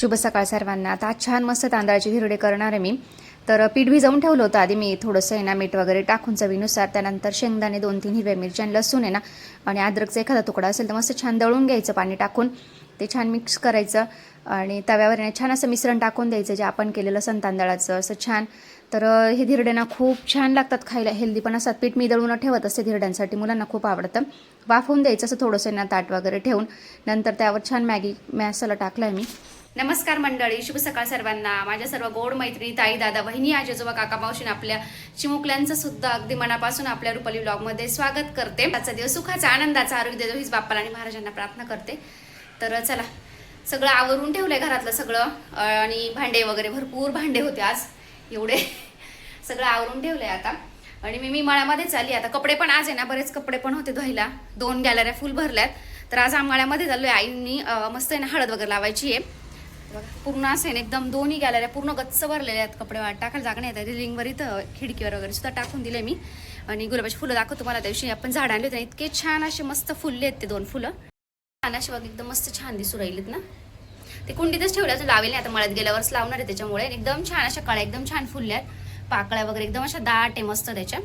शुभ सकाळ सर्वांना. आता छान मस्त तांदळाचे हिरडे करणार आहे मी. तर पीठ भिजवून ठेवलं होतं आधी मी. थोडंसं आहे ना मीठ वगैरे टाकून चवीनुसार. त्यानंतर शेंगदाणे दोन तीन हिरव्या मिरच्या आणि लसूण आहे ना. आणि अद्रकचा एखादा तुकडा असेल तर मस्त छान दळून घ्यायचं पाणी टाकून. ते छान मिक्स करायचं. आणि तव्यावर आहे ना छान असं मिश्रण टाकून द्यायचं जे आपण केलेलं असं तांदळाचं. असं छान. तर हे धिरडे ना खूप छान लागतात खायला. हेल्दी पण असतात. पीठ मी दळून ठेवत असते धिरड्यांसाठी. मुलांना खूप आवडतं. वाफवून द्यायचं. असं थोडंसं ना ताट वगैरे ठेवून. नंतर त्यावर छान मॅगी मॅसाला टाकला आहे मी. नमस्कार मंडळी शुभ सकाळ सर्वांना. माझ्या सर्व गोड मैत्रिणी ताई दादा बहिणी आजोबा काका मावशीन आपल्या चिमुकल्यांचं सुद्धा अगदी मनापासून आपल्या रुपाली ब्लॉगमध्ये स्वागत करते. आजचा दिवस सुखाचा आनंदाचा आरोग्य देतो हीच बाप्पाला आणि महाराजांना प्रार्थना करते. तर चला सगळं आवरून ठेवलंय घरातलं सगळं. आणि भांडे वगैरे भरपूर भांडे होते आज. एवढे सगळं आवरून ठेवलंय आता. आणि मी मी मळ्यामध्येच आली. आता कपडे पण आज आहे ना बरेच कपडे पण होते धुवायला. दोन गॅलऱ्या फुल भरल्यात. तर आज आम्हाळ्यामध्ये चाललो चाललोय. आईंनी मस्त आहे ना हळद वगैरे लावायची आहे. बघा, पूर्ण असं आहे ना एकदम दोन्ही गॅलऱ्या पूर्ण गच्च भरलेल्या आहेत कपडे. टाकायला जागा नाही येतात रिलिंगवर इथं खिडकीवर वगैरे सुद्धा टाकून दिले मी. आणि गुलाबाची फुलं दाखवतो तुम्हाला त्या दिवशी आपण झाड आणले होते इतके छान असे मस्त फुलले आहेत ते दोन फुलं. छान असे बघ एकदम मस्त छान दिसू राहिलेत ना. ते कुंडीतच ठेवले असं लावेल नाही आता मळ्यात गेल्यावरच लावणार आहे त्याच्यामुळे. एकदम छान अशा कळ्या एकदम छान फुलल्या आहेत. पाकळ्या वगैरे एकदम अशा दाट आहे मस्त त्याच्या.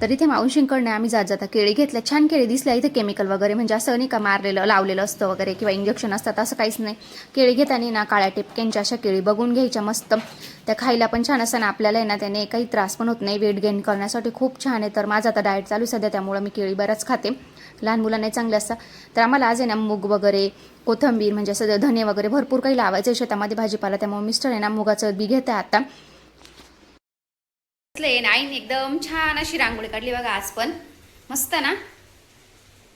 तर इथे मावशींकडनं आम्ही जात जाता केळी घेतल्या. छान केळी दिसल्या इथे केमिकल वगैरे म्हणजे असं नाही का मारलेलं लावलेलं असतं वगैरे किंवा इंजेक्शन असतात असं काहीच नाही. केळी घेताना ना काळ्या टिपक्यांच्या अशा केळी बघून घ्यायच्या मस्त. त्या खायला पण छान असताना आपल्याला आहे ना त्याने काही त्रास पण होत नाही वेट गेन करण्यासाठी खूप छान आहे. तर माझं आता डाएट चालू सध्या त्यामुळे मी केळी बऱ्याच खाते. लहान मुलांनाही चांगले असतं. तर आम्हाला आज आहे ना मूग वगैरे कोथंबीर म्हणजे असं धने वगैरे भरपूर काही लावायचं आहे शेतामध्ये भाजीपाला त्यामुळे मिस्टर आहे ना मुगाचं बी घेते आता. आईने एकदम छान अशी रांगोळी काढली बघा आज पण. मस्त ना?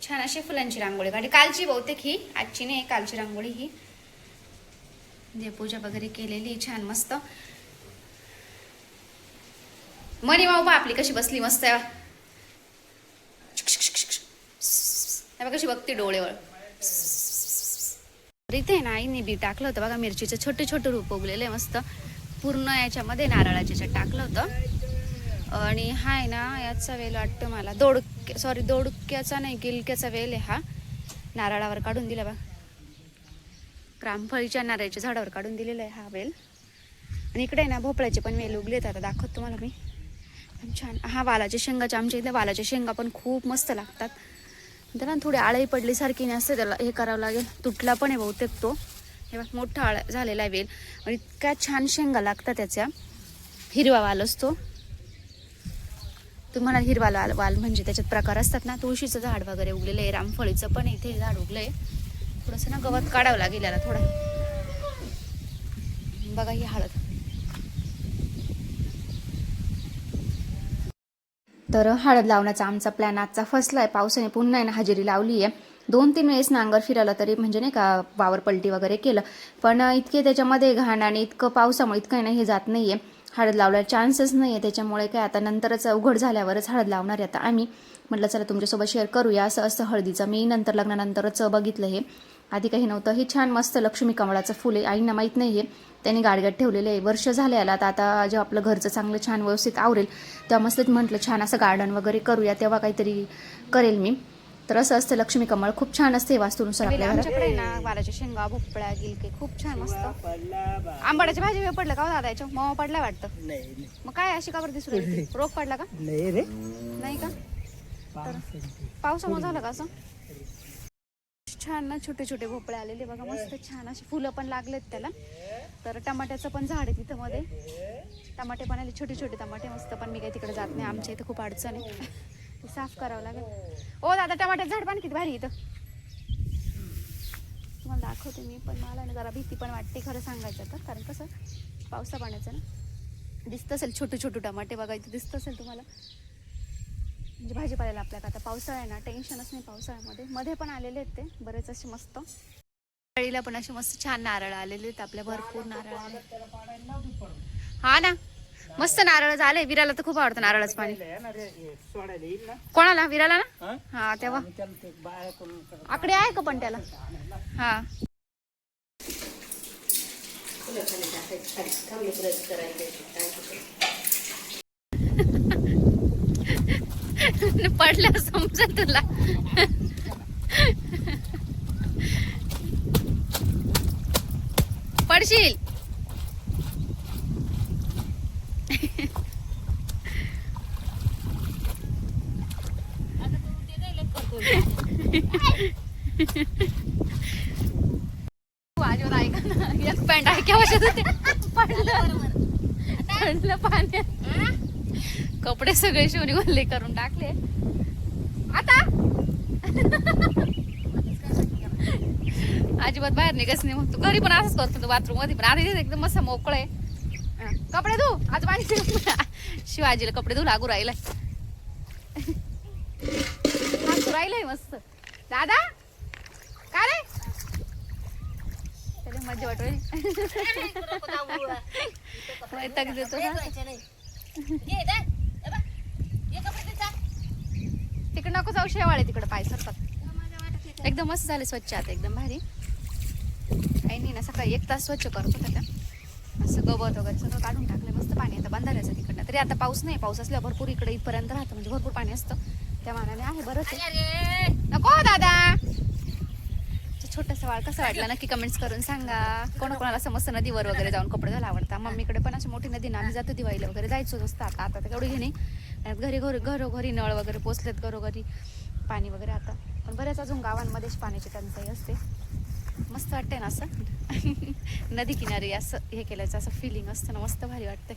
छान अशी फुलांची रांगोळी काढली. कालची बहुतेक ही. आजची नाही कालची रांगोळी ही. देवपूजा वगैरे केलेली छान मस्त. मनी माऊबा आपली कशी बसली मस्त. बघा कशी बघते डोळेवर. तर इथे ना आईने बी टाकलं होतं बघा मिरचीचं छोटे छोटे रूप उगलेले मस्त. पूर्ण याच्यामध्ये नारळाच्या टाकलं होतं. आणि हा आहे ना याचा वेल वाटतं मला. दोडक्या सॉरी दोडक्याचा नाही गिलक्याचा वेल आहे हा. नारळावर काढून दिला बा रामफळीच्या नारळाच्या झाडावर काढून दिलेला आहे हा वेल. आणि इकडे आहे ना भोपळ्याचे पण वेल उगलेत आता दाखवत तुम्हाला मी. पण छान. हा वालाच्या शेंगाच्या आमच्या इथे वालाच्या शेंगा पण खूप मस्त लागतात. त्याला थोडी आळही पडलीसारखी नसते त्याला हे करावं लागेल. तुटला पण आहे बहुतेक तो. हे बघ मोठा आळ झालेला आहे वेल. आणि इतक्या छान शेंगा लागतात त्याच्या. हिरवा वाल असतो. तुम्हाला हिरवा लाल वाल म्हणजे त्याच्यात प्रकार असतात ना तुळशीचं झाड वगैरे उगलेलं आहे रामफळीचं पण इथे झाड उगलंय. थोडंसं ना गवत काढावं लागेल याला थोडं. बघा ही हळद. तर हळद लावण्याचा आमचा प्लॅन आजचा फसला आहे. पावसाने पुन्हा आहे ना हजेरी लावली आहे. दोन तीन वेळेस नांगर फिरायला तरी म्हणजे नाही का वावर पलटी वगैरे केलं. पण इतके त्याच्यामध्ये घाण आणि इतकं पावसामुळे इतकं आहे ना हे जात नाही आहे हळद लावल्याला चान्सेस नाही आहे त्याच्यामुळे काय आता नंतरच उघड झाल्यावरच हळद लावणार आहे आता आम्ही. म्हटलं चला तुमच्यासोबत शेअर करूया. असं असतं हळदीचं. मी नंतर लग्नानंतरच बघितलं हे. आधी काही नव्हतं. हे छान मस्त लक्ष्मी कमळाचं फुल आहे. आईंना माहीत नाही आहे त्यांनी गाडग्यात ठेवलेलं आहे. वर्ष झाले आला तर आता जेव्हा आपलं घरचं चांगलं छान व्यवस्थित आवरेल तेव्हा मस्त म्हटलं छान असं गार्डन वगैरे करूया. तेव्हा काहीतरी करेल मी. तर असं असतं लक्ष्मी कमळ खूप छान असते वास्तूनुसार आपल्या आमच्याकडे ना वालाच्या शेंगा भोपळ्या गिलके खूप छान मस्त. आंबाड्याची भाजी वेळ पडलं का हो दादा याच्या? मग पडला वाटतं? नाही मग काय अशी का बरं दिसू राहिली? रोग पडला का? नाही रे. नाही का? पावसामुळे झालं का असं? छान ना छोटे छोटे भोपळे आलेले बघा मस्त छान अशी फुलं पण लागलेत त्याला. तर टमाट्याचं पण झाड आहे तिथं मध्ये. टमाटे पण आले छोटे छोटे टमाटे मस्त पण मी काही तिकडे जात नाही आमच्या इथं खूप अडचण आहे. ते साफ करावं लागेल. ओ दादा टमाट्याचं झाड पण किती भारी इथं. तुम्हाला दाखवते मी पण मला ना जरा भीती पण वाटते खरं सांगायचं तर कारण कसं पावसा पाण्याचं ना दिसत असेल छोटे छोटे टमाटे बघा इथं दिसत असेल तुम्हाला. म्हणजे भाजीपाल्याला आपल्याला आता पावसाळा आहे ना टेन्शनच नाही पावसाळ्यामध्ये. मध्ये पण आलेले आहेत ते बरेच असे मस्त. पण असे मस्त छान नारळ आलेले आहेत आपल्या भरपूर नारळ आले हा ना. मस्त नारळ झाले विराला तर खूप आवडतं नारळाचं पाणी. कोणाला? विराला ना? हा? तेव्हा. आकडे आहे का पण त्याला? हा. पडल्या समजत तुला. पडशील? अजिबात ऐका ना एक पॅन्ट आहे केव्हा होते पडलं पडलं पाण्यात कपडे सगळे शिवणी गोल्ले करून टाकले. आता? अजिबात बाहेर निघायच नाही मग तू घरी पण असंच करतो तू बाथरूममध्ये पण आधी एकदम मस्त मोकळ आहे. कपडे धू. आज पाणी शिवाजीला कपडे धू लागू राहिला लागू राहिलंय मस्त. दादा? काय रे? त्याला मजा वाटवेल वैताग देतो तिकडं नको जाऊ शेवाळे तिकडे पाय सरतात एकदम मस्त झाले स्वच्छ आता एकदम भारी. काही नाही ना सकाळी एक तास स्वच्छ करतो त्याला असं गवत वगैरे सगळं काढून टाकलं मस्त पाणी आता बंधाऱ्याचं तिकडनं. तरी आता पाऊस नाही पाऊस असल्यावर भरपूर इकडे इथपर्यंत राहतं म्हणजे भरपूर पाणी असतं. त्या मानाने आहे बरंच. नको दादा. छोटस वाळ कसं वाटलं? नक्की कमेंट्स करून सांगा. कोणाकोणाला समजतं नदीवर वगैरे जाऊन कपडे घाला आवडता मम्मीकडे पण अशी मोठी नदी ना आम्ही जातो दिवाळीला वगैरे जायचो असतं आता. आता तर एवढी घेणे घरी घरी घरोघरी नळ वगैरे पोचलेत घरोघरी पाणी वगैरे आता. पण बऱ्याच अजून गावांमध्येच पाण्याची टंचाई असते. मस्त वाटते ना असं? नदी किनारी असं हे केल्याचं असं फिलिंग असतं ना मस्त भारी वाटतंय.